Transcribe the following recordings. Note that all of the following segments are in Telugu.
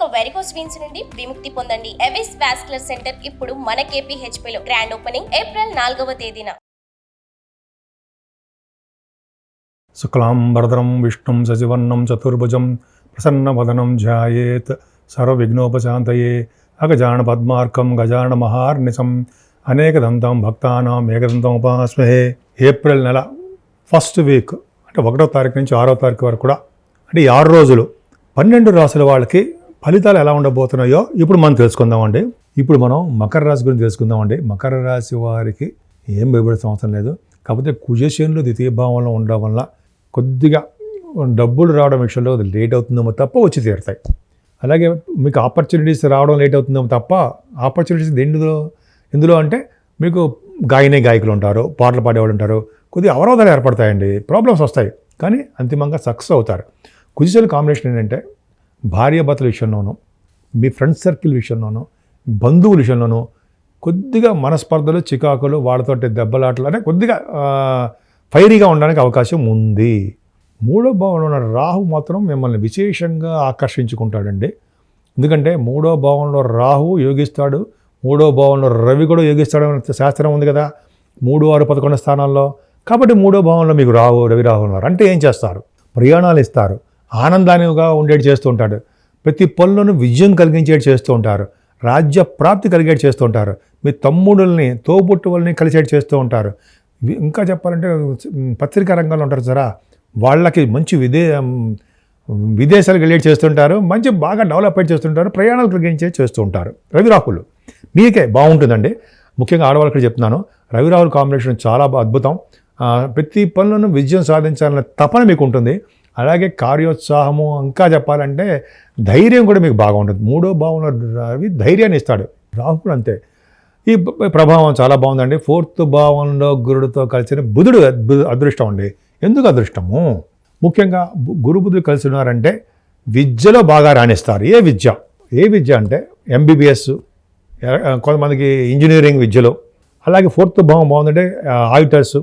ఇక వెరికోస్ వీన్స్ నుండి విముక్తి పొందండి. ఎవిస్ వాస్కులర్ సెంటర్ ఇప్పుడు మన KPHP లో గ్రాండ్ ఓపెనింగ్ ఏప్రిల్ నాలుగవ తేదీన. శుక్లాంబరదరం విష్ణుం సజివర్ణం చతుర్భుజం ప్రసన్నవదనం ధ్యాయేత్ సర్వవిఘ్నోపశాంతయే అగజాన పద్మార్కం గజాన మహార్నిశం అనేకదంతం భక్తానాం ఏకదంతం ఉపాస్మహే. ఏప్రిల్ నెల ఫస్ట్ వీక్ అంటే ఒకటో తారీఖు నుంచి ఆరో తారీఖు వరకు కూడా అంటే ఈ ఆరు రోజులు పన్నెండు రాసుల వాళ్ళకి ఫలితాలు ఎలా ఉండబోతున్నాయో ఇప్పుడు మనం తెలుసుకుందామండి. ఇప్పుడు మనం మకర రాశి గురించి తెలుసుకుందామండి. మకర రాశి వారికి ఏం భయపడే అవసరం లేదు. కాకపోతే కుజశనులు ద్వితీయ భావంలో ఉండడం వల్ల కొద్దిగా డబ్బులు రావడం విషయంలో అది లేట్ అవుతుందేమో తప్ప వచ్చి తీరుతాయి. అలాగే మీకు ఆపర్చునిటీస్ రావడం లేట్ అవుతుందేమో తప్ప ఆపర్చునిటీస్ ఎందులో ఎందులో అంటే మీకు గాయనే గాయకులు ఉంటారు పాటలు పాడేవాళ్ళు ఉంటారు కొద్దిగా అవరోధాలు ఏర్పడతాయండి ప్రాబ్లమ్స్ వస్తాయి. కానీ అంతిమంగా సక్సెస్ అవుతారు. కుజిసెల్ కాంబినేషన్ ఏంటంటే భార్యాభర్తల విషయంలోనూ మీ ఫ్రెండ్ సర్కిల్ విషయంలోనూ బంధువుల విషయంలోనూ కొద్దిగా మనస్పర్ధలు చికాకులు వాళ్ళతోటి దెబ్బలాటలు అనే కొద్దిగా ఫైరీగా ఉండడానికి అవకాశం ఉంది. మూడో భావంలో ఉన్న రాహు మాత్రం మిమ్మల్ని విశేషంగా ఆకర్షించుకుంటాడండి. ఎందుకంటే మూడో భావంలో రాహు యోగిస్తాడు మూడో భావంలో రవి కూడా యోగిస్తాడు అనే శాస్త్రం ఉంది కదా. మూడు ఆరు పదకొండు స్థానాల్లో. కాబట్టి మూడో భావంలో మీకు రాహు రవి రాహు ఉన్నారు. అంటే ఏం చేస్తారు? ప్రయాణాలు ఇస్తారు. ఆనందానిగా ఉండేటి చేస్తూ ఉంటాడు. ప్రతి పనులను విజయం కలిగించేటి చేస్తూ ఉంటారు. రాజ్య ప్రాప్తి కలిగేటి చేస్తూ ఉంటారు. మీ తమ్ముడుల్ని తోబుట్టువుల్ని కలిసేటి చేస్తూ ఉంటారు. ఇంకా చెప్పాలంటే పత్రికా రంగంలో ఉంటారు సరా వాళ్ళకి మంచి విదే విదేశాలు విదేశాలకు వెళ్ళేటి చేస్తుంటారు మంచి బాగా డెవలప్మెంట్ చేస్తుంటారు ప్రయాణాలు కలిగించే చేస్తూ ఉంటారు. రవి రాహుల్ మీకే బాగుంటుందండి. ముఖ్యంగా ఆడవాళ్ళకి చెప్తున్నాను. రవి రాహుల్ కాంబినేషన్ చాలా అద్భుతం. ప్రతి పనులను విజయం సాధించాలనే తపన మీకు ఉంటుంది అలాగే కార్యోత్సాహము ఇంకా చెప్పాలంటే ధైర్యం కూడా మీకు బాగా ఉంటుంది. మూడో భావంలో రవి ధైర్యాన్ని ఇస్తాడు. రాహుకుడు అంతే. ఈ ప్రభావం చాలా బాగుందండి. ఫోర్త్ భావంలో గురుడితో కలిసిన బుధుడు అదృష్టం అండి. ఎందుకు అదృష్టము? ముఖ్యంగా గురు బుధుడు కలిసి ఉన్నారంటే విద్యలో బాగా రాణిస్తారు. ఏ విద్య? ఏ విద్య అంటే ఎంబీబీఎస్ కొంతమందికి ఇంజనీరింగ్ విద్యలో. అలాగే ఫోర్త్ భావం బాగుందంటే ఆడిటర్స్.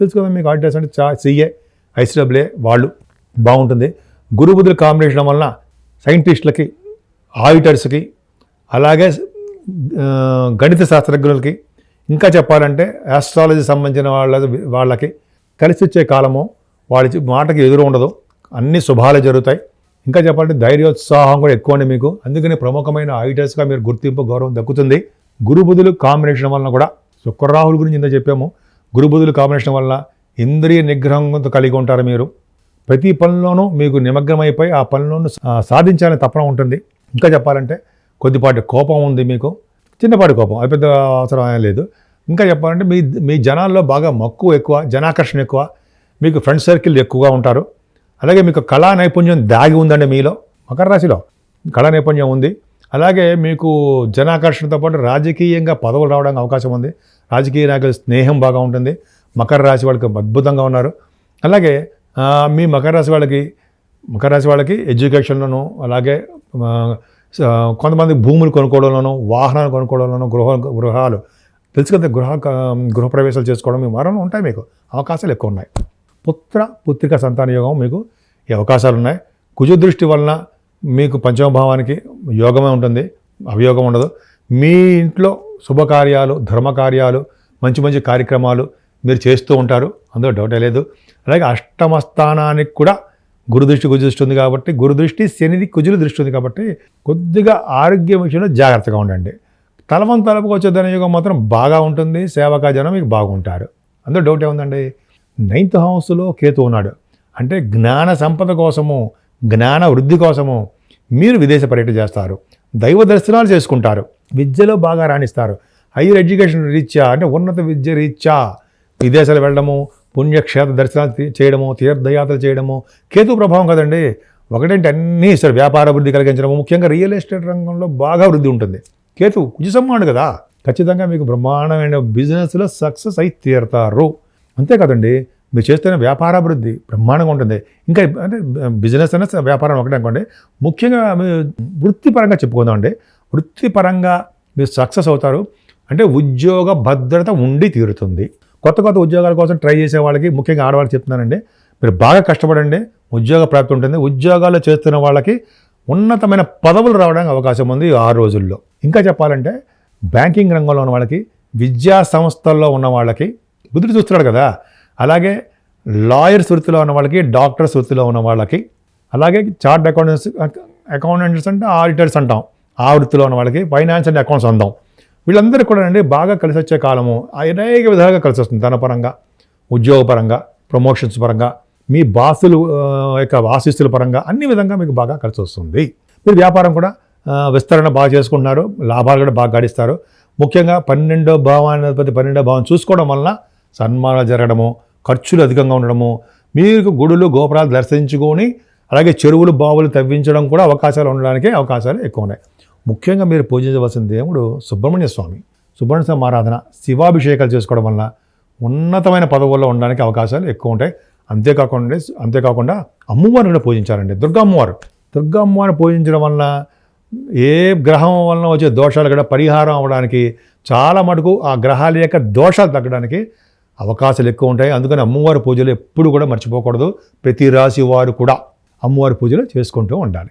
తెలుసు కదా మీకు ఆడిటర్స్ అంటే చా సిఏ ఐసీడబ్ల్యూఏ వాళ్ళు. బాగుంటుంది. గురు కాంబినేషన్ వలన సైంటిస్టులకి ఆడిటర్స్కి అలాగే గణిత శాస్త్రజ్ఞులకి ఇంకా చెప్పాలంటే ఆస్ట్రాలజీ సంబంధించిన వాళ్ళ వాళ్ళకి కలిసి వచ్చే కాలము వాళ్ళ మాటకి ఎదురు ఉండదు. అన్ని శుభాలు జరుగుతాయి. ఇంకా చెప్పాలంటే ధైర్యోత్సాహం కూడా ఎక్కువ మీకు. అందుకని ప్రముఖమైన ఆడిటర్స్గా మీరు గుర్తింపు గౌరవం దక్కుతుంది. గురు బుధులు కాంబినేషన్ వలన కూడా శుక్రరాహుల గురించి ఇంత చెప్పాము. గురు బుధులు కాంబినేషన్ వల్ల ఇంద్రియ నిగ్రహంతో కలిగి ఉంటారు మీరు. ప్రతి పనిలోనూ మీకు నిమగ్నమైపోయి ఆ పనిలోనూ సాధించాలని తపన ఉంటుంది. ఇంకా చెప్పాలంటే కొద్దిపాటి కోపం ఉంది మీకు. చిన్నపాటి కోపం అది పెద్ద అవసరం లేదు. ఇంకా చెప్పాలంటే మీ మీ జనాల్లో బాగా మక్కువ ఎక్కువ జనాకర్షణ ఎక్కువ మీకు ఫ్రెండ్ సర్కిల్ ఎక్కువగా ఉంటారు. అలాగే మీకు కళా నైపుణ్యం దాగి ఉందండి మీలో మకర రాశిలో. కళా నైపుణ్యం ఉంది. అలాగే మీకు జనాకర్షణతో పాటు రాజకీయంగా పదవులు రావడానికి అవకాశం ఉంది. రాజకీయ నాయకుల స్నేహం బాగా ఉంటుంది. మకర రాశి వాళ్ళకి అద్భుతంగా ఉన్నారు. అలాగే మీ మకర రాశి వాళ్ళకి మకర రాశి వాళ్ళకి ఎడ్యుకేషన్లోను అలాగే కొంతమంది భూములు కొనుక్కోవడంలోనూ వాహనాలు కొనుక్కోవడంలోనూ గృహ గృహాలు తెలుసు కదా గృహ గృహప్రవేశాలు చేసుకోవడం మీ వారంలో ఉంటాయి మీకు. అవకాశాలు ఎక్కువ ఉన్నాయి. పుత్ర పుత్రిక సంతాన యోగం మీకు ఈ అవకాశాలు ఉన్నాయి. కుజు దృష్టి వలన మీకు పంచమ భావానికి యోగమే ఉంటుంది అవియోగం ఉండదు. మీ ఇంట్లో శుభకార్యాలు ధర్మకార్యాలు మంచి మంచి కార్యక్రమాలు మీరు చేస్తూ ఉంటారు అందులో డౌటే లేదు. అలాగే అష్టమ స్థానానికి కూడా గురు దృష్టి ఉంది కాబట్టి గురు దృష్టి శనిది కుజుల దృష్టి ఉంది కాబట్టి కొద్దిగా ఆరోగ్య విషయంలో జాగ్రత్తగా ఉండండి. తలవం తలపుకు వచ్చే ధనయోగం మాత్రం బాగా ఉంటుంది సేవకా జనం మీకు బాగుంటారు. అందులో డౌట్ ఏముందండి? నైన్త్ హౌస్లో కేతు ఉన్నాడు. అంటే జ్ఞాన సంపద కోసము జ్ఞాన వృద్ధి కోసము మీరు విదేశ పర్యటన చేస్తారు. దైవ దర్శనాలు చేసుకుంటారు. విద్యలో బాగా రాణిస్తారు. హైయర్ ఎడ్యుకేషన్ రీత్యా అంటే ఉన్నత విద్య రీత్యా విదేశాలు వెళ్ళడము పుణ్యక్షేత్ర దర్శనాలు చేయడము తీర్థయాత్రలు చేయడము కేతు ప్రభావం కదండి. ఒకటంటే? అన్నీ ఇస్తాడు వ్యాపార వృద్ధి కలిగించడము ముఖ్యంగా రియల్ ఎస్టేట్ రంగంలో బాగా వృద్ధి ఉంటుంది. కేతు కుజసమ్మాడు కదా? ఖచ్చితంగా మీకు బ్రహ్మాండమైన బిజినెస్లో సక్సెస్ అయి తీరుతారు. అంతే కదండి. మీరు చేస్తున్న వ్యాపారాభివృద్ధి బ్రహ్మాండంగా ఉంటుంది. ఇంకా అంటే బిజినెస్ అనే వ్యాపారం ఒకటే అనుకోండి. ముఖ్యంగా మీరు వృత్తిపరంగా చెప్పుకుందామండి వృత్తిపరంగా మీరు సక్సెస్ అవుతారు. అంటే ఉద్యోగ భద్రత ఉండి తీరుతుంది. కొత్త కొత్త ఉద్యోగాల కోసం ట్రై చేసే వాళ్ళకి ముఖ్యంగా ఆడవాళ్ళకి చెప్తున్నానండి. మీరు బాగా కష్టపడండి ఉద్యోగ ప్రాప్తి ఉంటుంది. ఉద్యోగాలు చేస్తున్న వాళ్ళకి ఉన్నతమైన పదవులు రావడానికి అవకాశం ఉంది ఆ ఆరు రోజుల్లో. ఇంకా చెప్పాలంటే బ్యాంకింగ్ రంగంలో ఉన్న వాళ్ళకి విద్యా సంస్థల్లో ఉన్న వాళ్ళకి బుద్ధుడు చూస్తున్నాడు కదా. అలాగే లాయర్స్ వృత్తిలో ఉన్న వాళ్ళకి డాక్టర్స్ వృత్తిలో ఉన్న వాళ్ళకి అలాగే చార్ట్ అకౌంటెంట్స్ అకౌంటెంట్స్ అంటే ఆడిటర్స్ అంటాం. ఆ వృత్తిలో ఉన్న వాళ్ళకి ఫైనాన్స్ అండ్ అకౌంట్స్ అందాం వీళ్ళందరికీ కూడా అండి బాగా కలిసి వచ్చే కాలము. అనేక విధాలుగా కలిసి వస్తుంది. ధనపరంగా ఉద్యోగపరంగా ప్రమోషన్స్ పరంగా మీ బాసులు యొక్క ఆశీస్సుల పరంగా అన్ని విధంగా మీకు బాగా కలిసి వస్తుంది. మీరు వ్యాపారం కూడా విస్తరణ బాగా చేసుకుంటున్నారు. లాభాలు కూడా బాగా గడిస్తారు. ముఖ్యంగా పన్నెండో భావాన్ని పన్నెండో భావం చూసుకోవడం వలన సన్మానాలు జరగడము ఖర్చులు అధికంగా ఉండడము మీకు గుడులు గోపురాలు దర్శించుకొని అలాగే చెరువులు బావులు తవ్వించడం కూడా అవకాశాలు ఉండడానికి అవకాశాలు ఎక్కువ ఉన్నాయి. ముఖ్యంగా మీరు పూజించవలసిన దేవుడు సుబ్రహ్మణ్య స్వామి. సుబ్రహ్మణ్య స్వామి ఆరాధన శివాభిషేకాలు చేసుకోవడం వల్ల ఉన్నతమైన పదవుల్లో ఉండడానికి అవకాశాలు ఎక్కువ ఉంటాయి. అంతేకాకుండా అంతేకాకుండా అమ్మవారిని కూడా పూజించాలండి. దుర్గా అమ్మవారు. దుర్గా అమ్మవారిని పూజించడం వల్ల ఏ గ్రహం వలన వచ్చే దోషాలు కూడా పరిహారం అవ్వడానికి చాలా మటుకు ఆ గ్రహాల యొక్క దోషాలు తగ్గడానికి అవకాశాలు ఎక్కువ ఉంటాయి. అందుకని అమ్మవారి పూజలు ఎప్పుడు కూడా మర్చిపోకూడదు. ప్రతి రాశి వారు కూడా అమ్మవారి పూజలు చేసుకుంటూ ఉండాలి.